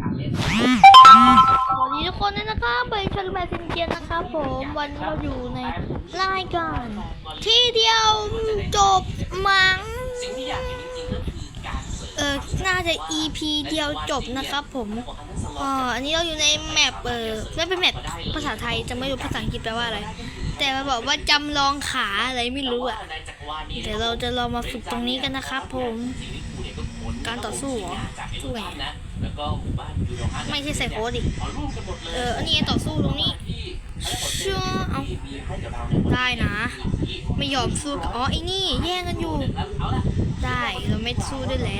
การเล่นสวัสดีทุกคนด้วยนะครับเป็นชลแมนซินเจียนนะครับผมวันนี้เราอยู่ในรายการที่เดียวจบมั้งสิ่งที่อยากเห็นจริงๆก็คือการเสร์ฟเออน่าจะ EP เดียวจบนะครับผมอ๋ออันนี้เราอยู่ในแมปเออไม่เป็นแมปภาษาไทยจะไม่รู้ภาษาอังกฤษแปลว่าอะไร แต่มันบอกว่าจำลองขาอะไรไม่รู้อะเดี๋ยวเราจะลองมาฝึกตรงนี้กันนะครับผม การต่อสู้เหรอสู้ไง แล้วก็หมู่บ้านยูโรฮันไม่ใช่ใส่โค้ดดิเอารูปกันหมดเลยเอออันนี้ต่อสู้ตรงนี้ที่เชื่อเอามีให้กับเราเนี่ยได้นะ ไม่ยอมสู้กับอ๋อไอ้นี่แย่งกันอยู่เอาละได้เราไม่สู้ด้วยแหละ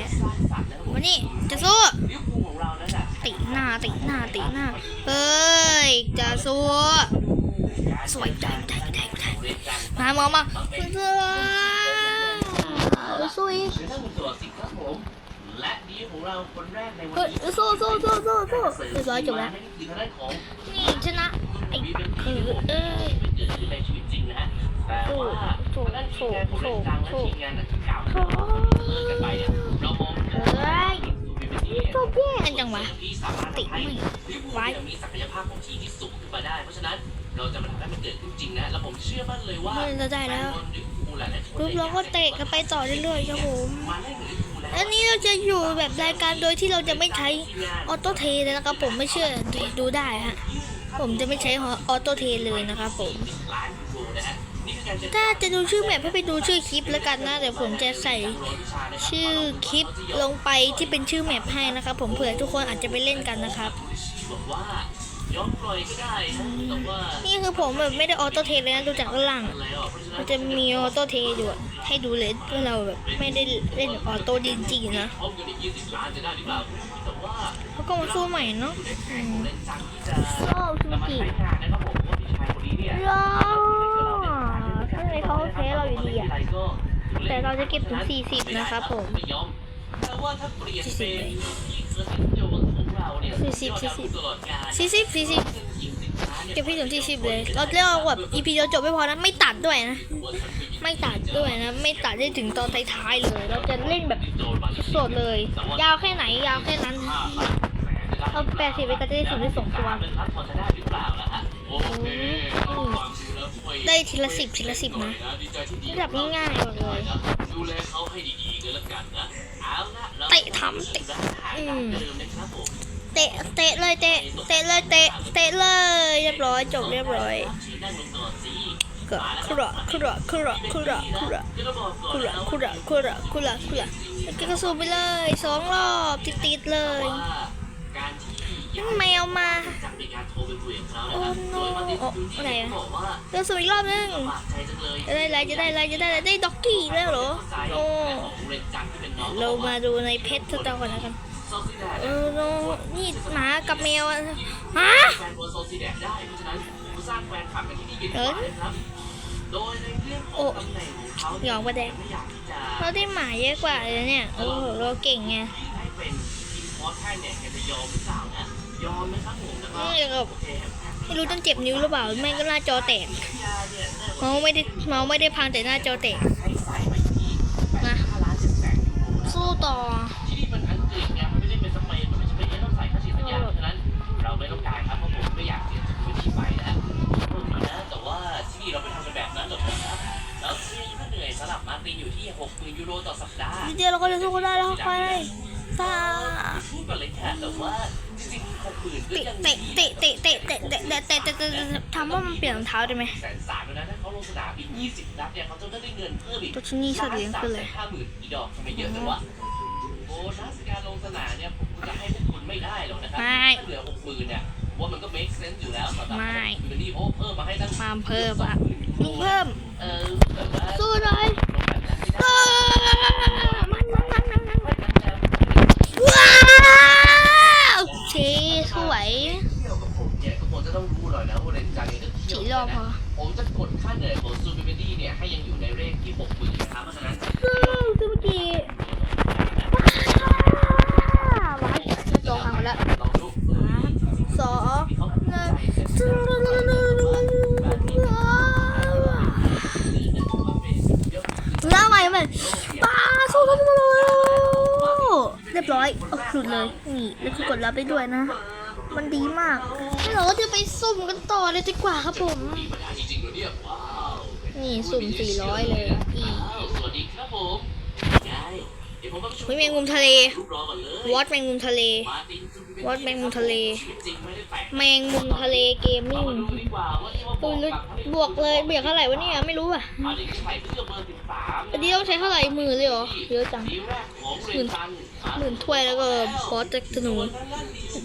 สัตว์แล้ววันนี้จะสู้ลิเวอร์พูลของเรานั่นน่ะติหน้าติหน้าติหน้าเฮ้ยจะสู้สวยใจใจใจใจเรียนกันมามามาสู้สู้อีก และนี้ของเราคนแรกในวันเฮ้ยนี้สู้สู้สู้สู้สู้เรียบร้อยจบแล้วนั่นคือทางด้านของนี่ชนะไอ้คือเอ้ยเกิดขึ้นในชีวิตจริงนะฮะแต่ว่าทางด้านทีมงานของเล่นกลางและทีมงานเก่าโถ่เลิกกันไปเนี่ยเรามองเฮ้ยชอบแย่งกันจังวะที่สามารถติทำให้ไม่ลิเวอร์พูลเนี่ยมีศักยภาพของทีมที่สูงขึ้นมาได้เพราะฉะนั้น เราจะมาทำให้มันเกิดขึ้นจริงนะ แล้วผมเชื่อมั่นเลยว่าเฮ้ยเราได้แล้วฟนบอลิเวอร์พูลหลายๆคนปุ๊บเราก็เตะกันไปต่อเรื่อยๆครับผมมาเล่นกับลิเวอร์พูลแล้วอันนี้เราจะอยู่แบบรายการโดยที่เราจะไม่ใช้ออโต้เทเลยนะครับผมไม่เชื่อดูได้ฮะผมจะไม่ใช้ออโต้เทเลยนะครับผมล้านยูโรนะฮะนี่คือการเจอถ้าจะดูชื่อแมปให้ไปดูชื่อคลิปแล้วกันนะเดี๋ยวผมจะใส่ชื่อคลิปลงไปที่เป็นชื่อแมปให้นะครับผมเผื่อทุกคนอาจจะไปเล่นกันนะครับบอกว่า ยอมปล่อยก็ได้นะแต่ว่านี่คือผมแบบไม่ได้ออโต้เทเลยนะดูจากด้านล่างอะไรอะเพราะฉะนั้มันนจะมีออโต้เทอยู่อะให้ดูเลยว่าเราแบบไม่ได้เล่นออโต้จริงๆนะพบกันอีก20ล้านจะได้หรือเปล่าแต่ว่าเขาก็มาสู้ใหม่เนาะอืมเล่นจังที่จะโอ้ซูนำมากิใช้งานนะครับผมว่าพี่ชายคนนี้เนี่ยรอทำไมเขาแพ้เราอยู่ดีอะแต่เราจะเก็บถึง40 นะครับผมไม่ยอมแต่ว่าถ้าเปลี่ยนเป็นที่เคอ ร์ติสโจนของเราเนี่ย40 40ตลอดกาลสี่สิบสี่สิบเก็บพี่ถึงสี่สิบเลย เราเรียกว่าแบบอีพีเดียวจบไม่พอนะ ไม่ตัดด้วยนะ ไม่ตัดด้วยนะ ไม่ตัดได้ถึงตอนท้ายๆเลย เราจะเล่นแบบสดเลย ยาวแค่ไหนยาวแค่นั้นเอาแปดสิบไปก็จะได้ส่งได้สองตัวเป็นรับพอจะได้หรือเปล่าล่ะฮะโอเคความจริงแล้วช่วยได้ทีละสิบทีละสิบนะดีใจที่ดีระดับง่ายๆหมดเลยดูแลเขาให้ดีๆกันแล้วกันนะเอาละเราเตะทำเตะอืม เตะเตะเลยเตะเตะเลยเตะเตะเลยเรียบร้อยจบเรียบร้อยก็คุระคุระคุระคุระคุระก็ต้องบอคุระคุระคุระคุระคุระแล้วก็สู้ไปเลยสองรอบติดๆเลยว่าการที่นั่นแมวมาโทรไปคุยกับเขาโอ้นะครับโนโอ้อยู่ที่อะไรอะบอกว่าเดินสู้อีกรอบนึงจจังเลยจะได้อะไรจะได้อะไรจะได้อะไรได้ด็อกกี้แล้วเหรอโอ้ของเรนจังที่เป็นน้องเรามาดูในเพจสตอร์ก่อนแล้วกัน เออโนนี่หมากับแมวอะฮะแฟนบอลโซซิแดดได้เพราะฉะนั้นผู้สร้างแฟนคลับกันที่นี่กันดีกว่านะครับโดยในเรื่องของตำแหน่งของเขาหยองประแดงไม่อยากที่จะเราได้หมาเยอะกว่าเลยเนี่ยโอ้โหเราเก่งไงให้เป็นทีมคอร์สให้เนี่ยแกจะยอมหรือเปล่านะยอมไหมครับผมแล้วก็นี่แบบโอเคครับไม่รู้ต้องเจ็บนิ้วหรือเปล่าไม่ก็หน้าจอแตกยาเนี่ยเมาส์ไม่ได้เมาส์ไม่ได้พังแต่หน้าจอแตกให้ใส่ไปที่นะ5ล้าน7แสนยูโรนะสู้ต่อ ต่อสัปดาห์นิดเดียวเราก็จะสู้ได้แล้วไปซาพูดก่อนเลยค่ะแต่ว่าจริงๆ60,000ก็เตะยังเตะเตะเตะเตะเตะเตะเตะเตะเตะเตะทำว่ามันเปลี่ยนรองเท้าได้ไหม แสนสามแล้วนะถ้าเขาลงสนามอีก20นัดเนี่ยเขาจะได้เงินเพิ่มอีกตัวที่นี่สัตว์เลี้ยงคืออะไร ห้าหมื่นอีดอกทำไมเยอะจังวะโบนัสการลงสนามเนี่ยผมจะให้พวกคุณไม่ได้หรอกนะครัไม่ถ้าเหลือหกหมื่นเนี่ยว่ามันก็ make sense อยู่แล้วสำหรับไม่คุณนี่เพราะว่าเพิ่มมาให้ตั้งมาเพิ่มอะลุงเพิ่ม เออแต่ว่าสู้เลย ลงแบบนั้นไม่ได้ ว้ามันมันมันมันมัน เพราะฉะนั้นแล้ว ว้าวโอเคสวย เที่ยวกับผมเนี่ยก็คงจะต้องรู้หน่อยนะว่าเรนจังเนี่ยก็เที่ยว กี่รอบพอ ผมจะกดค่าเหนื่อยของซูเปอร์เบดี้เนี่ยให้ยังอยู่ในเรทที่หกหมื่นนะครับเพราะฉะนั้น สู้ซูเปอร์กีว้าวว้าวจอพังหมดแล้ว ลองดูเออ สอง ที่เขา หนึ่งแล้วใหม่มันป้าสู้สู้สู้เรียบร้อย โอ้โห หลุดเลย นี่ แล้วคือกด รับได้ด้วยนะ มันดีมากเราจะไปสุ่มกันต่อเลยดีกว่าครับผม นี่สุ่ม400เลยสวัสดีครับผมเฮ้ยแมงมุมทะเลรูปรอก่อนเลยวอดแมงมุมทะเล วอดแมงมุมทะเล แมงมุมทะเลเกมมิ่ง มาดูดีกว่าว่าที่ว่าบปือกนลึกกับบวกเลยเบียกเท่าไหร่วะเนี่ยไม่รู้อะมาดิใส่เสื้อเบอร์สิบสามอันนี้ต้องใช้เท่าไหร่หมื่นเลยเหรอเยอะจังสีแรกของเรนตันหมื่นถ้วยแล้วก็บอสจากธนู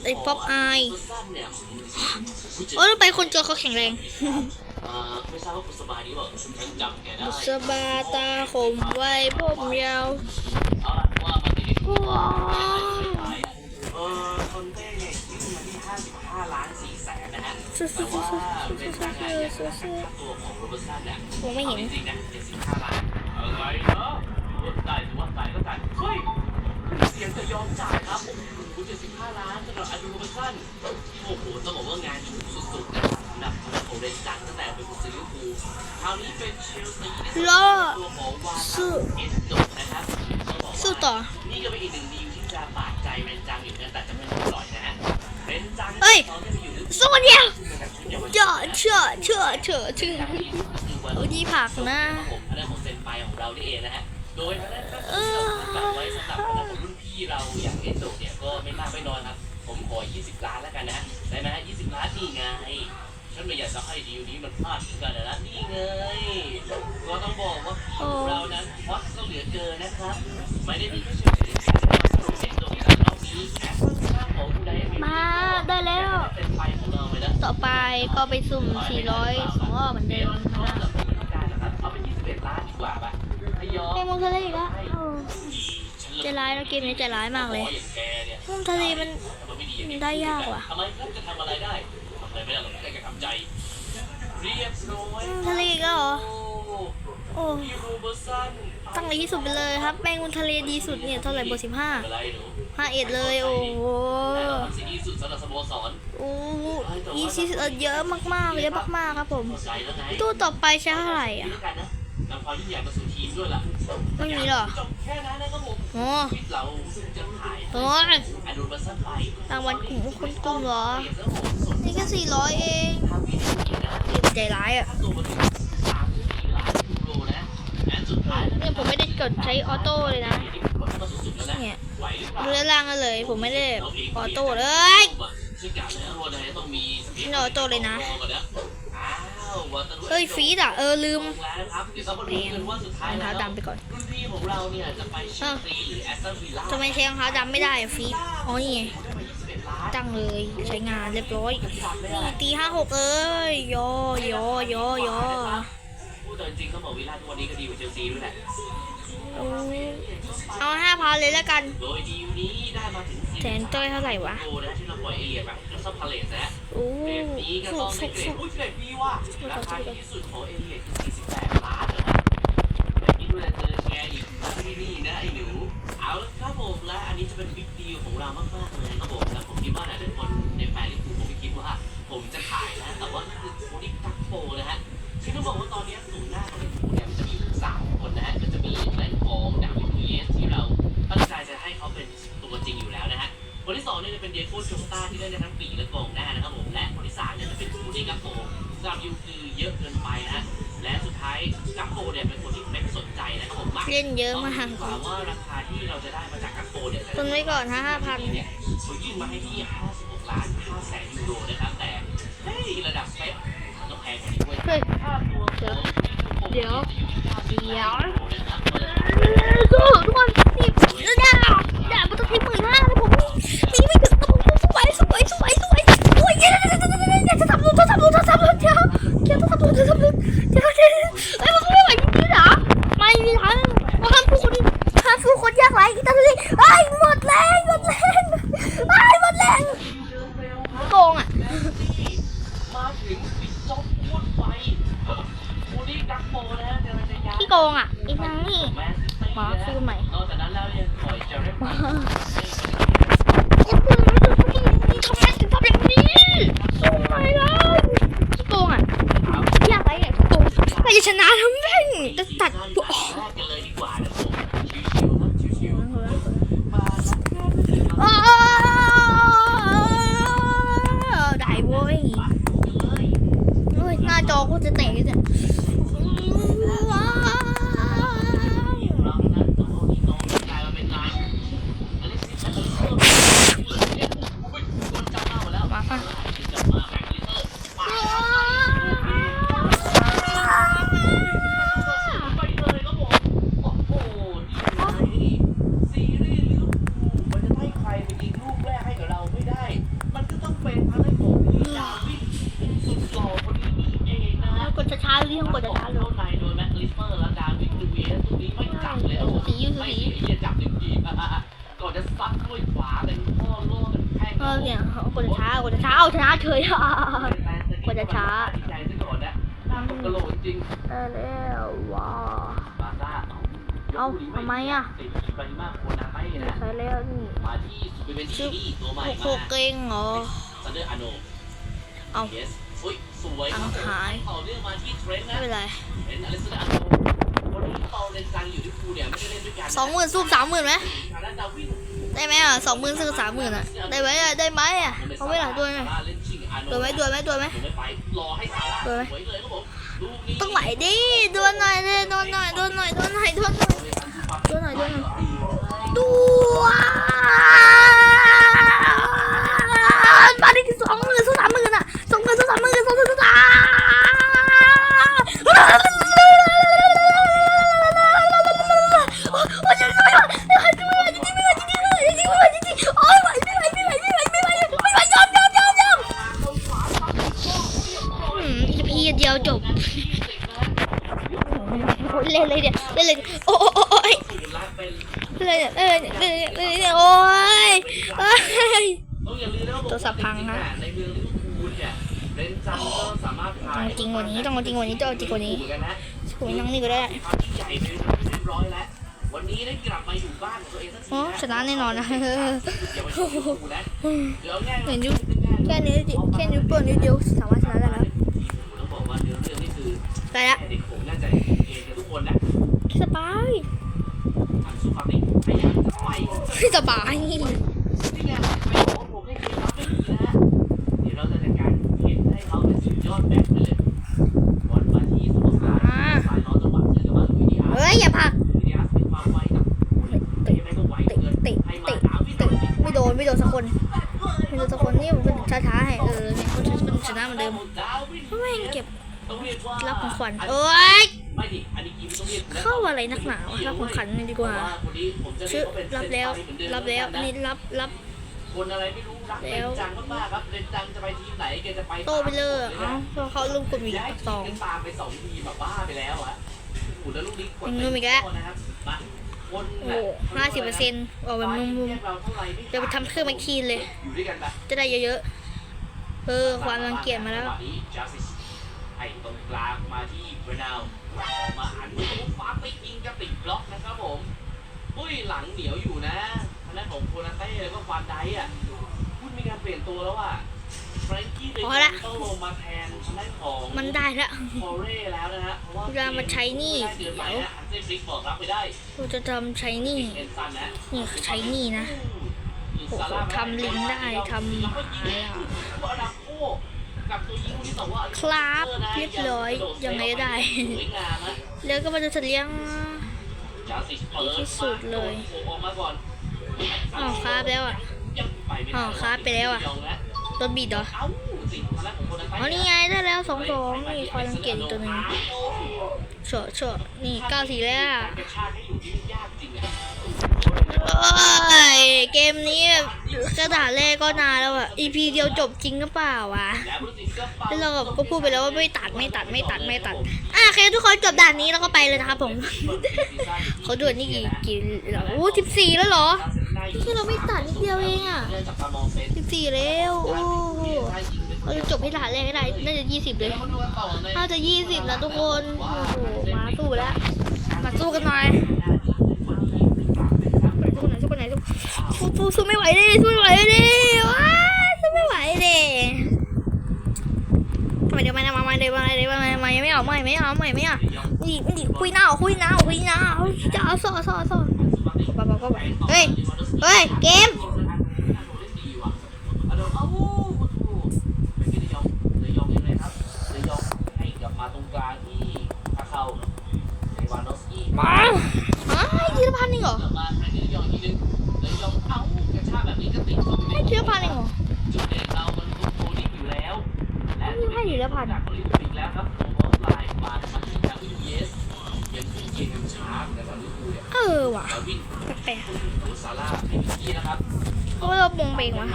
ไอ้ป๊อปอายสั้นเนี่ยโอ้ยไปคนเจอเขาแข็งแรงเอ่อไม่ทราบว่าคุณสบายดีเปล่าฉันจำแกได้สบาตาคมไว้ผมยาวเอ นนะฮะสู้แต่สู้ว่าสู้เป็นสู้การสู้งานอย่างสู้ค่าสู้ตัวของโรเบิร์ตสันเนี่ยผมไม่เห็นอาจริงๆนะ75ล้านอะไรเนาะได้ถือว่าจ่ายก็จ่ายเฮ้ยเสียงจะยอมจ่ายครับคุณ75ล้านสำหรับอดูโรเบิร์ตสันโอ้โหต้องบอกว่างานชุกสุดๆนะครับสำหรับของเรนจังตั้งแต่เป็นกุญซือลิเวอร์พูลคราวนี้เป็นเชลซีนะล่อตัวของวาสู้เอสโดนะครับต้องบอกว่าสู้ต่อ นี่ก็เป็นอีกหนึ่งดีลที่จะบาดใจเรนจังอยู่นะแต่จะไม่ปล่อยนะฮะเรนจังเอ้ยตอนนี้ไปอยู่ในสู้เดียว เดี๋ยวเชื่อเชื่อเชื่อเชื่อโอ้ยผักนะผมทางด้านของเซนไปของเรานี่เองนะฮะโดยทางด้นก็เออฝาไว้สำหรับทางด้านรุ่นพี่เราอย่างเอสโดเนี่ยก็ไม่มากไม่น้อยครับ ผมขอ 20 ล้านแล้วกันนะได้ไหม20 ล้านนี่ไงฉันไม่อยากจะให้ดีลนี้มันพลาดเหมือนกันนะนี่ไงก็ต้องบอกว่าพี่เรานั้นฮอตก็เหลือเกินนะครับ ไม่ได้มีแค่ชื่อถือกันนะครับเอสโดที่เรามีแอปข้างของคุณได มาได้แล้วเป็นไฟของเราไปแล้ว ต่อไปก็ไปสุ่ม 400สองรอบเหมือนเดิมนะเอาไป21ล้านดีกว่าป่ะทยอยแมงมุมทะเลอีกแล้วเออใจร้ายนะเกมนี้ใจร้ายมากเลยอย่างแกเนี่ยแมงมุมทะเลมันมันไม่ดีอย่างนี้ได้ยากว่ะทำไมครับจะทำอะไรได้ทำอะไรไม่ได้หรอกแค่แค่ทำใจเรียบร้อยแมงมุมทะเลอีกแล้วเหรอโอ้โอ้พี่โรเบอร์สันตั้งเลยที่สุดไปเลยครับแมงมุมทะเลดีสุดเนี่ยเท่าไหร่เบอร์สิบห้าอะไร หนูห้าเอ็ดเลยโอ้โหแต่เราทำสิ่งที่ดีสุดสำหรับสโมสรโอ้อีซีเยอะมากๆเยอะมากๆครับผมเข้าใจแล้วไงตู้ต่อไปใช้เท่าไหร่อะนี่แล้วกันนะนำความยิ่งใหญ่มาสู่ทีมด้วยล่ะไม่มีหรอจบแค่นั้นนะครับผมโอ้ชีวิตเราจะถ่ายโอ้ยอนุบัสไปรางวัลกลุ่มคนกลุ่มเหรอเปลี่ยนแล้วผมสนนี่แค่สี่ร้อยเองทำวิธีนะเกมใจร้ายอะตัวมันถึงสามถึงสี่ล้านยูโรนะและสุดท้ายแล้วเนี่ยผมไม่ได้กดใช้ออโต้เลยนะ ดูด้านล่างกันเลย ผมไม่ได้ออโต้เลยซึ่งกะแล้วว่าจะต้องมีนี่ออโต้เลยนะอ้าววัตถุเอ้ยฟีดอะ เออลืมลงแล้วนะครับเดี๋ยวเรามาดูกันว่าสุดท้ายรองแล้เท้าวดำไปก่อนรุ่นพี่ของเราเนี่ยจะไปเชลซีหรือแอสตันวิลล่าทำไมใช้รองเท้าดำไม่ได้อะฟีดอ๋อนี่ไงได้มา21ล้านตั้งเลยใช้งานเรียบร้อยขาดไม่ได้นี่ตีห้าหกเอ้ยยอยอยอยอพูดแต่จริงๆต้องบอกวิลล่าทุกวันนี้ก็ดีกว่าเชลซีด้วยแหละ เอาเอาห้าพันเลยแล้วกันโดยดีลนี้ได้มาถึงแสนต้อยเท่าไหร่วะโลนะที่เราปล่อยเอเลียไปก็ซับพาเลสนะโอ้เกรดนี้ก็สุต้อกงสุได้กเกรสุดกอุ้ยเกรดดีว่ะราคาดีที่สุดของเอเลียคือ48ล้านนะครับแต่คิดว่าจะเจอแกอีกที่นี่นะไอ้หนูเอาละครับผมและอันนี้จะเป็นบิ๊กดีลของเรามากๆเลยครับผมและผมคิดว่าหลายๆคนในแฟนลิเวอร์พูลผมไม่คิดว่า ผมจะขายนะแต่ว่าคือโคดิกักโปนะฮะคือต้องบอกว่าตอนนี้ศูนย์ เนี่ยจะเป็นเดียโก้โจต้าที่เล่นได้ทั้งปีและกองหน้านะครับผมและคนที่สามเนี่ยจะเป็นคูดี้กัปโปสำหรับยูคือเยอะเกินไปนะฮะและสุดท้ายกัปโปเนี่ยเป็นคนที่ไม่สนใจนะครับผมมาเล่นเยอะมากถามว่าราคาที่เราจะได้มาจากกัปโปเนี่ยตุนไว้ก่อนฮะห้าพันเนี่ยเขายื่นมาให้ที่56ล้าน5แสนยูโรนะครับแต่เฮ้ยระดับเป๊ปมันต้องแพงกว่านี้เว้ยเฮ้ยค่าตัวของเดี๋ยวจะอยู่ที่90เดี๋ยวล้านยูโรนะครับสู้ทุกคนนี่ด่าด่ามันต้องใช้หมื่นห้านะผมมีไม่ หมดแรง Có thể. ก่อนจะซัดด้วยขวาเป็นข้อล่อเป็นแข้งเออเนี่ยกดช้ากดช้าเอาชนะเฉยอะกว่าจะช้าดีใจซะก่อนนะหน้าตกกระโหลกจริงได้แล้วว้าวบาซ่าเอ้าทำไมอะติดไปมากโคนาไต้นะใช้แล้วนี่มาที่สุดเป็นทีนี่ตัวใหม่โคมาโคเก่งเหรอซันเดอร์อาโนเอาเยสอุ้ยสวยตังค์หายต่อเนื่องมาที่เทรนต์ไม่นะเป็นไรเทรนต์อเล็กซานเดอร์อาโนวันนี้เปาเลนซังอยู่ที่ภูเนี่ยไม่ได้เล่นด้วยกันสองหมื่นสู้สามหมื่นไหม ได้ไหมอะสองหมื่นสักสามหมื่นอะ ได้ไหมอะได้ไหมอะเอาไว้หลังตัวไหมตัวไหมตัวไหมตัวไหมตัวไหมต้องไหวดิตัวหน่อยเลยตัวหน่อยตัวหน่อยตัวหน่อยตัวหน่อยตัวหน่อยตัวหน่อยตัว ศัพท์พังนะในเมืองลิเวอร์พูลเนี่ยเลนซังก็สามารถพาต้องจริงกว่านี้ต้องเอาจริงกว่านี้ต้องเอาจริงกว่านี้เหมือนกันนะโอ้ยนั่งนี่ก็ได้มีความยิ่งใหญ่ไปเรียบร้อยแล้ววันนี้ได้กลับมาอยู่บ้านของตัวเองสักทีโอ้ชนะแน่นอนนะอย่าไปดูลิเวอร์พูลนะเดี๋ยวแง่เห็นอยู่แค่นี้แค่นิ้วโป้งนิ้วเดียวสามารถชนะได้แล้วต้องบอกว่าเนื้อเรื่องนี่คือได้ละเด็กผมน่าจะเองกับทุกคนนะสบายทำสู้ความติดพยายามจะไปสบาย ยอดแบ็คไปเลยบอลมาที่สโมสรสายล้อจังหวะเจอกับมาลุยดิอาร์เฮ้ยอย่าผลักลุยดิอาร์เป็นความไวกับเตะยังเตะเตะเตะเตะไม่โดนไม่โดนสักคนไม่โดนสักคนนี่มันช้าๆให้เออเนี่ยมันชนะเหมือนเดิมไม่เก็บรับของขวัญเอ้ยเข้าอะไรนักหนาวรับของขวัญดีกว่าชื่อรับแล้ว รับแล้วนี่รับรับคนอะไรไม่รู้ รักเรนจังมากๆครับเรนจังจะไปทีมไหนแกจะไปโตไปเลยเอ้าเพราะเขาลืมกดวีย้ายสทีอมงกันตามไปสองทีมแบบบ้าไปแล้วอะโอ้โหแล้วลูกนี้กดยังนุ่มอีกแล้วนะครับมาคนโอ้ห้าสิบเปอร์เซ็นต์ออกแบบนุ่มๆเดี๋ยวไปทำเครื่องแมคคีนเลยอยู่ด้วยกันปะจะได้เยอะๆ เออ ความรังเกียจมาแล้วจังหะนี้ Justice ให้ตรงกลางมาที่เบรนาวออกมาหันลูกฟ้าไปยิงกระติกบล็อกนะครับผมอุ้ยหลังเหนียวอยู่นะทางด้านของโคนาเต้แล้วก็ฟานไดอะพูด มีการเปลี่ยนตัวแล้วอะแฟรงกี้เดพยอละต้องลงมาแทนทางด้านของมันได้ละคอเร่แล้วนะฮะเพราะว่าเวลามันใช้หนี้เดือนใหม่นะอันเซนฟริกบอกรับไปได้เราจะทำใช้หนี่เอ็นซันนะนี่คือใช้หนี่นะโอ้โหทำลิงก์ได้ทำอะไรอะกับตัวยิงที่บอกว่าครับเรียบร้อยยังไงก็ได้สวยงามนะแล้วก็มาจะเลี้ยงจาสิเปิดที่สุดเลยออกมาก่อนอ้าวครับแล้วอะ ยังไปไม่ได้อ้าวครับไปแล้วอะโดนบีดเหรออ๋อนี่ไงได้แล้วสองสองนี่คอยังเกตอีกตัวหนึ่งเฉาะเฉาะนี่เก้าสีแล้ว อะการกระชากให้อยู่ที่ยากจริงอะเอ้ยเกมนี้แบบกระดาษแรกก็นานแล้วอะ EP เดียวจบจริงก็เปล่าวะแล้วเราก็พูดไปแล้วว่าไม่ตัดไม่ตัดไม่ตัดไม่ตัดอะโอเคทุกคนจบด่านนี้แล้วก็ไปเลยนะครับผมเขาด่วนนี่กี่กี่โอ้สิบสี่แล้วเหรอที่เราไม่ตัดนิดเดียวเองอะเนื่องจากการมองเป็นสิบสี่แล้วโอ้เราจะจบให้ด่านแรกให้ได้น่าจะยี่สิบเลยมาดูกันต่อในน่าจะยี่สิบนะทุกคนโอ้โหมาสู้แล้วมาสู้กันหน่อยสู้กันหน่อยสู้กันหน่อย สู้สู้สู้ไม่ไหวเลยสู้ไม่ไหวเลยว้าสู้ไม่ไหวเลยทำไมเดี๋ยวมามามาเดี๋ยวมาเดี๋ยวมามายังไม่เอาไม่ไม่เอาไม่ไม่เอาดิดิคุยหน้าคุยหน้าคุยหน้าจะเอาซ่อซ่อซ่อบ้าบ้าบ้าเฮ้ยเฮ้ยเกมเอาเลยยอเลยยองยังไงครับเลยยองให้กลับมาตรงกลางมาอ้าวทีละพันเองเหรอ ไม่เชื่อพันเลยเหรอไม่ใช่หรือพันจากโคลิ่งปิดแล้วครับโฟมไลน์บาร์ทันจากวิวเออว่ะแปลกบก็เราบงเบงว่ะ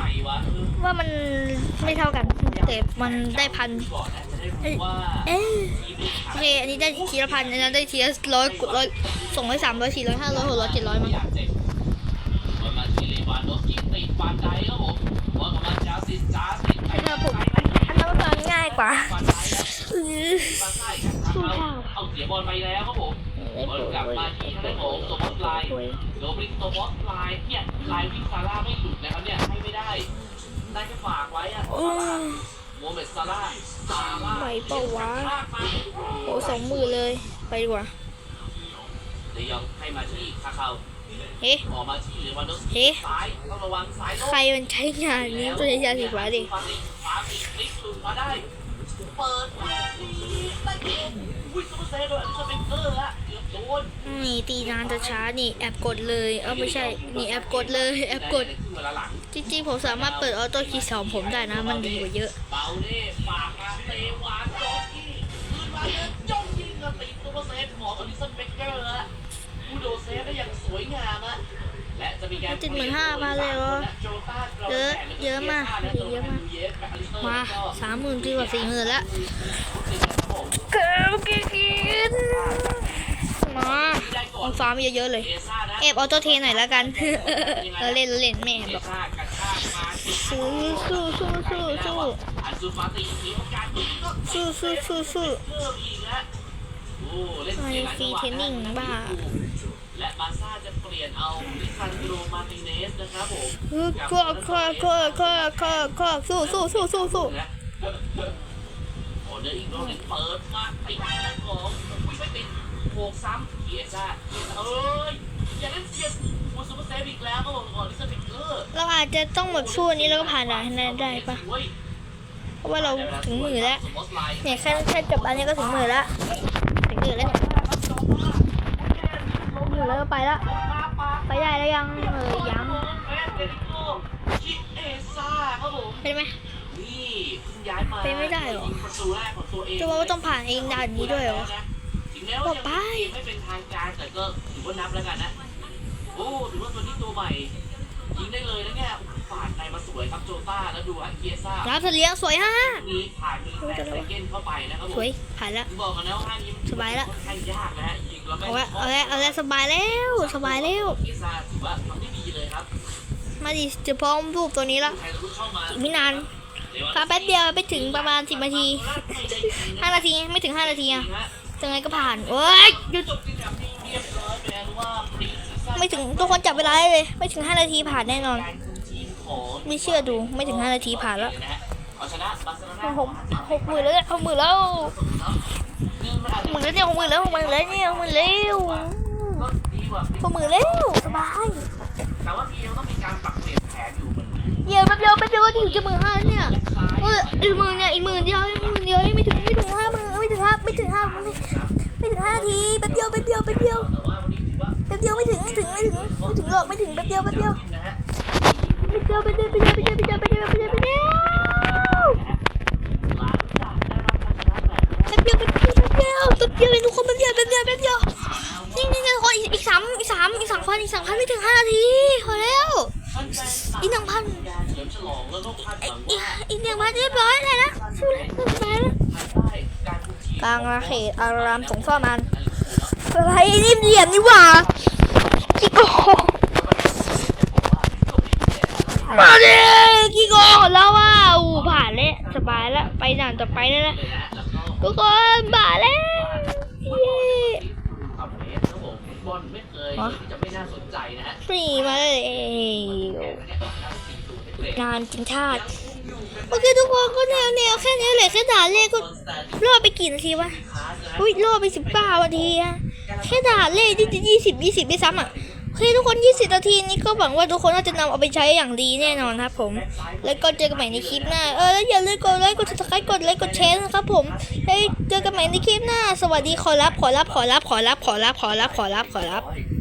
ว่ามันไม่เท่ากันแต่มันได้พันเอ้ยโอเคอันนี้ได้ทีละพันอันนั้นได้ทีละร้อยร้อยสองร้อยสามร้อยสี่ร้อยห้าร้อยหกร้อยเจ็ดร้อยมั้ง ปานใดแล้วเออปานใต้เอาเอาเสียบอลไปแล้วครับผมบอลกลับมาที่ทางด้านของตัวบอลไลน์โดบลิกตัวบอลไลน์เนี่ยไลน์วิ่งซาร่าไม่หลุดนะครับเนี่ยให้ไม่ได้ได้แค่ฝากไว้อะโอ้ยโมเมดซาร่าซาร่าไหวเปล่าวะลากมาโอ้สองหมื่นเลย ไปดีกว่าเดี๋ยวยองให้มาที่คาคาเฮ้ออกมาที่เลวานโดฟสเฮ้กี้ซ้ายต้องระวังซ้ายโลใครมันใช้งานนี้ตัวใหญ่ๆสีฟ้าดิ เปิดมาดีได้เกมอุ้ยซุปเปอร์เซฟโดยอลิซาเบเกอร์ฮะเกือบโดนนี่ตีนานจะช้านี่แอบกดเลยเออไม่ใช่นี่แอบกดเลยแอบกดได้ขึ้นเวลาหลังจริงๆผมสามารถเปิดออโต้คีย์สองผมได้นะมันดีกว่าเยอะ เบาเน่ปากมาเตะหวานโจกี้คืนมาเดินจ้องยิงอะติดซุปเปอร์เซฟของอลิซาเบเกอร์ฮะผู้โดนเซฟได้อย่างสวยงามอะ และจะมีการเจ็ดหมื่นห้าพันเลยเหรอเยอะเยอะมากเยอะมากมาสามหมื่นดีกว่าสี่หมื่นละเกินกินมาเอาฟาร์มเยอะๆเลยเอซ่านะแอบออโต้เทนหน่อยแล้วกันเออเล่นเล่นแม่เอบอกซ่ากระชากมาติดสู้สู้สู้สู้สู้อันซูฟาติมีโอกาสยิงก็สู้สู้สู้สู้เพิ่มอีกแล้วโอ้เล่นไอ้เกมหลายฟรีจังหวะเทรนนิ่งบ้า และบาซ่าจะเปลี่ยนเอาลิคันโดมาติเนสนะครับผมฮึก็ก็ก็ก็ก็ก็สู้สู้สู้สู้สู้โอ้เดินอีกรอบนึงเปิดมาติดแล้วของคุยไม่ติดโขกซ้ำเกียร์ซ่าเอ้ยอย่าเล่นเสียสมูซูเปอร์เซฟอีกแล้วก็บอกก่อนลิซาเบเกอร์เราอาจจะต้องแบบสู้อันนี้แล้วก็ผ่านด่านให้ได้ปะเพราะว่าเราถึงมื่นแล้วเนี่ยแค่แค่จบอันนี้ก็ถึงมื่นละถึงมื่นแล้วเนี่ย หมื่นแล้วก็ไปละ ไปได้แล้วยังเออยังเป็นไหมนี่เพิ่งย้ายมาเป็นไม่ได้หรอยิงประตูแรกของตัวเองจะว่าต้องผ่านเองด่านนี้ด้วยเหรอถึงแม้ว่าจะไม่ไม่เป็นทางการแต่ก็ถือว่านับแล้วกันนะโอ้ถือว่าตัวนี้ตัวใหม่ยิงได้เลยนะเนี่ยฝาดในมาสวยครับโจต้าแล้วดูอันเกียซ่ารับเสลียงสวยฮะนี้ผ่านมีแฟนไซเก้นเข้าไปนะครับผสมวยผ่านละผมบอกกันนะว่าห้านี้มันสบายละค่อนข้างยากนะฮะยิงแล้วไม่ เอาละเอาละเอาละสบายแล้วสบายแล้วเกียซ่าถือว่าทำได้ดีเลยครับมาดิจะพร้อมรูปตัวนี้ละใครจะรู้เข้ามาอีกไม่นานฟาแป๊บเดียวไปถึงประมาณสิบนาทีห้านาทีไม่ถึงห้านาทีอะยังไงก็ผ่านโอ้ยหยุดจบกิจกรรมนี้เรียบร้อยไปแล้วว่าพรีซีซั่นไม่ถึงทุกคนจับเวลาได้เลย ไม่ถึงห้านาทีผ่านแน่นอนการคุมทีมของไม่เชื่อดูไม่ถึงห้านาทีผ่านแล้วเอาชนะบาร์เซโลนาหกหกหมื่นแล้วหกหมื่นแล้วห มื่นแล้วเนี่ยหกหมื่นแล้วหกหมื่นแล้วเนี่ยหกหมื่นแล้วก็ดีกว่าหกหมื่นแล้วสบายแต่ว่าทีมต้องมีการปรับเปลี่ยนแผนอยู่เหมือนกันเดี๋ยวแป๊บเดียวแป๊บเดียวก็ถึงจะหมื่นห้าเนี่ยเอออีกหมื่นเนี่ยอีกหมื่นเดียวอีกหมื่นเดียวไม่ถึงไม่ถึงห้าหมื่นไม่ถึงห้าไม่ถึงห้าไม่ไม่ถึงห้านาทีแป๊บเดียวแป๊บเดียวแป๊บเดียวแต่ว่าวันนี้ถือว่าแป๊บเดียวไม่ถึงไม่ถึงไม่ถึงไม่ถึงหรอกไม่ถึงแป๊บเดียวแป๊บเดียวนะฮะแป๊บเดียวแป๊บเดียวแป๊บเดียวแป๊บเดียวแป๊บเดียวแป๊บเดียว เดียวแป๊บเดียวเป็นทุกคนแป๊บเดียวแป๊บเดียวแป๊บเดียวนี่นี่นี่คนอีกอีกสามอีกสามอีกสามพันอีกสามพันไม่ถึงห้านาทีพอแล้วอีกหนึ่งพันอีกอีกหนึ่งพันเรียบร้อยเลยนะสู้เลยสู้ไปแล้วภายกลางอาเขตอารามสงฆ์ซ่อมันอะไรนี่เหลี่ยมนี่หว่ากี่โกงมาดิกี่โกงของเราอะอู้ผ่านแล้วสบายแล้วไปด่านต่อไปแล้วนะเละทุกคนผ่านแล้ว เย้ขับอลไม่เคยจะไม่น่าสนใจนะฮะฟรีมาเลยงานจิงชาติโอเคทุกคนก็แนวแนวแค่นี้เลยแค่ด่าเลขก็รอดไปกี่นาทีวะอุ้ยรอดไปสิบเก้านาทีอะแค่ด่าเลขที่จะยี่สิบยี่สิบไม่ซ้ำอะ เคทุกคน 20 นาทีนี้ก็หวังว่าทุกคนน่าจะนำเอาไปใช้อย่างดีแน่นอนครับผม แล้วก็เจอกันใหม่ในคลิปหน้า เออแล้วอย่าลืมกดไลค์กดติดตามกดไลค์กดแชร์นะครับผมแล้วเจอกันใหม่ในคลิปหน้า สวัสดีขอรับขอรับขอรับขอรับขอรับขอรับขอรับขอรับ